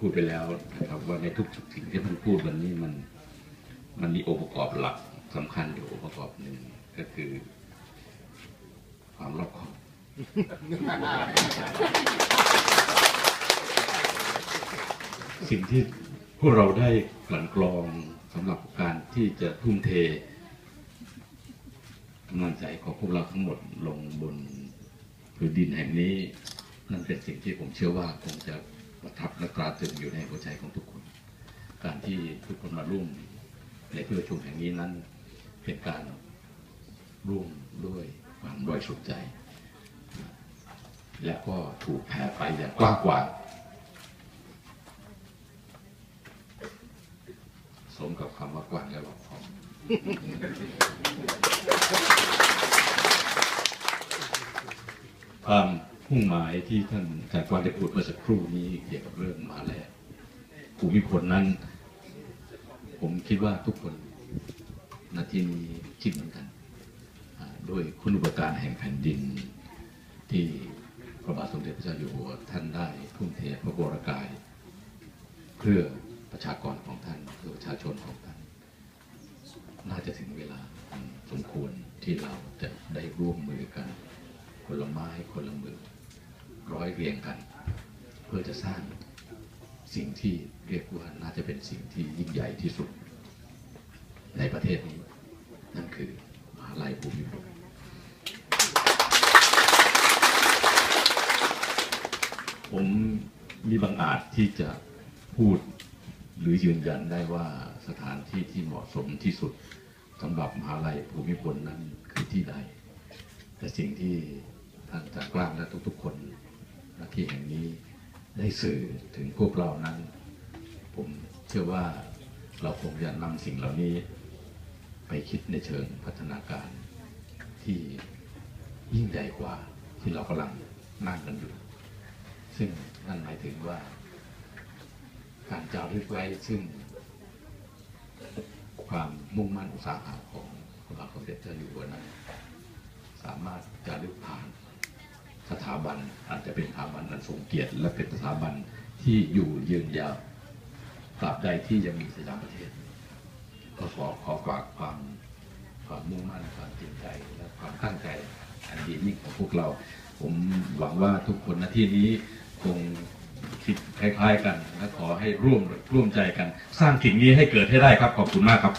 พูดไปแล้วนะครับว่าในทุกสิ่งที่ท่านพูดวันนี้มันมันมีองค์ประกอบหลักสำคัญอยู่องค์ประกอบหนึ่งก็คือ ความรอบคอบสิ่งที่พวกเราได้กลั่นกรองสำหรับการที่จะทุ่มเทกำลังใจของพวกเราทั้งหมดลงบนพื้นดินแห่งนี้ นั่นเป็นสิ่งที่ผมเชื่อว่าคงจะ ประทับและตราตรึงอยู่ในหัวใจของทุกคน การที่ทุกคนมาร่วมในที่ประชุมแห่งนี้นั้น เป็นการร่วมด้วยความบริสุทธิ์ใจ และก็ถูกแผ่ไปอย่างกว้างขวางสมกับคำว่ากว้างและรอบคอบความ มุ่งหมายที่ท่านอาจารย์กวางได้พูดเมื่อสักครู่นี้เกี่ยวกับเรื่องมาแล้วภูมิพลนั้น ผมคิดว่าทุกคนนาทีนี้คิดเหมือนกันด้วยคุณอุปการแห่งแผ่นดิน ที่พระบาทสมเด็จพระเจ้าอยู่หัวท่านได้ทุ่มเทพระวรกาย เพื่อประชากรของท่านเพื่อประชาชนของท่าน น่าจะถึงเวลาสมควรที่เราจะได้ร่วมมือกันคนละไม้คนละมือ ร้อยเรียงกัน เพื่อจะสร้างสิ่งที่เรียกว่าน่าจะเป็นสิ่งที่ยิ่งใหญ่ที่สุด ในประเทศนี้ นั่นคือมหาลัยภูมิพลผมมีบางอาจที่จะพูดหรือยืนยันได้ว่าสถานที่ที่เหมาะสมที่สุดสำหรับมหาลัยภูมิพลนั้นคือที่ใด แต่สิ่งที่ท่านจากกล้ามและทุกๆคน ที่แห่งนี้ได้สื่อถึงพวกเรานั้น ผมเชื่อว่าเราคงจะนำสิ่งเหล่านี้ ไปคิดในเชิงพัฒนาการที่ยิ่งใหญ่กว่าที่เรากำลังนั่งกันอยู่ ซึ่งนั่นหมายถึงว่า การจารึกไว้ซึ่ง ความมุ่งมั่นอุตสาหะของพระบาทสมเด็จเจ้าอยู่หัวนั้น สามารถจารึกผ่าน สถาบันอาจจะเป็นสถาบันอันทรงเกียรติ และเป็นสถาบันที่อยู่ยืนยาวตราบใดที่ยังมีสยามประเทศ ก็ขอขอฝากความความมุ่งมั่นความจริงใจและความตั้งใจอันดียิ่งของพวกเรา ผมหวังว่าทุกคนณที่นี้คงคิดคล้ายๆกัน และขอให้ร่วมร่วมใจกัน สร้างสิ่งนี้ให้เกิดให้ได้ครับขอบคุณมากครับ